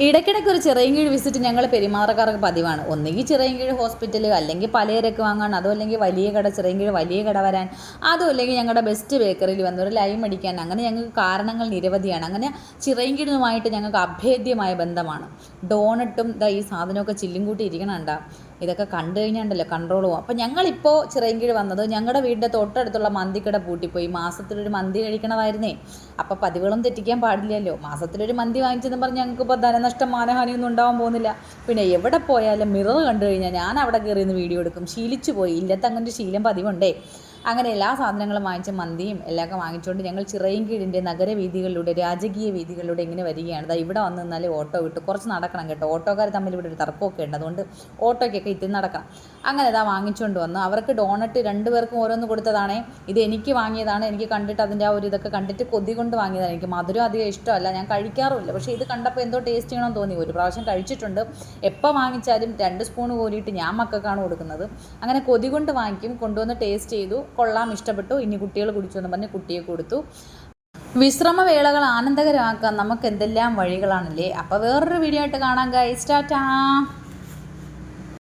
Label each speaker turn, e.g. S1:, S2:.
S1: ഇടയ്ക്കിടയ്ക്ക് ഒരു ചിറയൻകീഴ് വിസിറ്റ് ഞങ്ങൾ പെരുമാറക്കാർക്ക് പതിവാണ്. ഒന്നുകിൽ ചിറയൻകീഴ് ഹോസ്പിറ്റൽ അല്ലെങ്കിൽ പലചരക്ക് വാങ്ങാൻ അതോ അല്ലെങ്കിൽ വലിയ കട ചിറയൻകീഴ് വലിയ കട വരാൻ അതോ അല്ലെങ്കിൽ ഞങ്ങളുടെ ബെസ്റ്റ് ബേക്കറിയിൽ വന്ന് ഒരു ലൈം അടിക്കാൻ അങ്ങനെ ഞങ്ങൾക്ക് കാരണങ്ങൾ നിരവധിയാണ്. അങ്ങനെ ചിറയൻകീഴുമായിട്ട് ഞങ്ങൾക്ക് അഭേദ്യമായ ബന്ധമാണ്. ഡോണട്ടും ഇതാ ഈ സാധനമൊക്കെ ചില്ലും കൂട്ടി ഇരിക്കണണ്ട ഇതൊക്കെ കണ്ടു കഴിഞ്ഞാണ്ടല്ലോ കൺട്രോൾ പോകും അപ്പോൾ ഞങ്ങളിപ്പോൾ ചിറയൻകീഴ് വന്നത് ഞങ്ങളുടെ വീടിന്റെ തൊട്ടടുത്തുള്ള മന്തിക്കട പൂട്ടിപ്പോയി. മാസത്തിലൊരു മന്തി കഴിക്കണമായിരുന്നേ. അപ്പോൾ പതിവുകളും തെറ്റിക്കാൻ പാടില്ലല്ലോ. മാസത്തിലൊരു മന്തി വാങ്ങിച്ചെന്ന് പറഞ്ഞ് ഞങ്ങൾക്ക് ഇപ്പോൾ ധനനഷ്ടം മാനഹാനിയൊന്നും ഉണ്ടാവാൻ പോകുന്നില്ല. പിന്നെ എവിടെ പോയാലും മിറർ കണ്ടു കഴിഞ്ഞാൽ ഞാൻ അവിടെ കയറി നിന്ന് വീഡിയോ എടുക്കും. ശീലിച്ചു പോയി. ഇല്ലത്തെ അങ്ങനെ ശീലം പതിവുണ്ടേ. അങ്ങനെ എല്ലാ സാധനങ്ങളും വാങ്ങിച്ച മന്തിയും എല്ലാമൊക്കെ വാങ്ങിച്ചുകൊണ്ട് ഞങ്ങൾ ചിറയൻകീഴിന്റെ നഗരവീഥികളിലൂടെ രാജകീയ വീഥികളിലൂടെ ഇങ്ങനെ വരികയാണ്. ദാ ഇവിടെ വന്ന് നിന്നാലേ ഓട്ടോ വിട്ട് കുറച്ച് നടക്കണം കേട്ടോ. ഓട്ടോക്കാർ തമ്മിൽ ഇവിടെ ഒരു തർക്കമൊക്കെ ഉണ്ട്. അതുകൊണ്ട് ഓട്ടോയ്ക്കൊക്കെ ഇത്തിരി നടക്കണം അങ്ങനെ ഇതാ വാങ്ങിച്ചുകൊണ്ട് വന്നു. അവർക്ക് ഡോണറ്റ് രണ്ടുപേർക്കും ഓരോന്ന് കൊടുത്തതാണേ. ഇത് എനിക്ക് വാങ്ങിയതാണ്. എനിക്ക് കണ്ടിട്ട് അതിന്റെ ആ ഒരു ഇതൊക്കെ കണ്ടിട്ട് കൊതി കൊണ്ട് വാങ്ങിയതാണ്. എനിക്ക് മധുരം അധികം ഇഷ്ടമല്ല. ഞാൻ കഴിക്കാറുമില്ല. പക്ഷേ ഇത് കണ്ടപ്പോൾ എന്തോ ടേസ്റ്റ് ചെയ്യണമെന്ന് തോന്നി. ഒരു പ്രാവശ്യം കഴിച്ചിട്ടുണ്ട്. എപ്പോൾ വാങ്ങിച്ചാലും രണ്ട് സ്പൂൺ കോരിയിട്ട് ഞാൻ മക്കൾക്കാണ് കൊടുക്കുന്നത്. അങ്ങനെ കൊതി കൊണ്ട് വാങ്ങിക്കും. കൊണ്ടുവന്ന് ടേസ്റ്റ് ചെയ്തു. കൊള്ളാം ഇഷ്ടപ്പെട്ടു. ഇനി കുട്ടികൾ കുടിച്ചു എന്ന് പറഞ്ഞ് കുട്ടിയെ കൊടുത്തു. വിശ്രമവേളകൾ ആനന്ദകരമാക്കാൻ നമുക്ക് എന്തെല്ലാം വഴികളാണല്ലേ? അപ്പോൾ വേറൊരു വീഡിയോ ആയിട്ട് കാണാം ഗൈസ് ടാറ്റാ.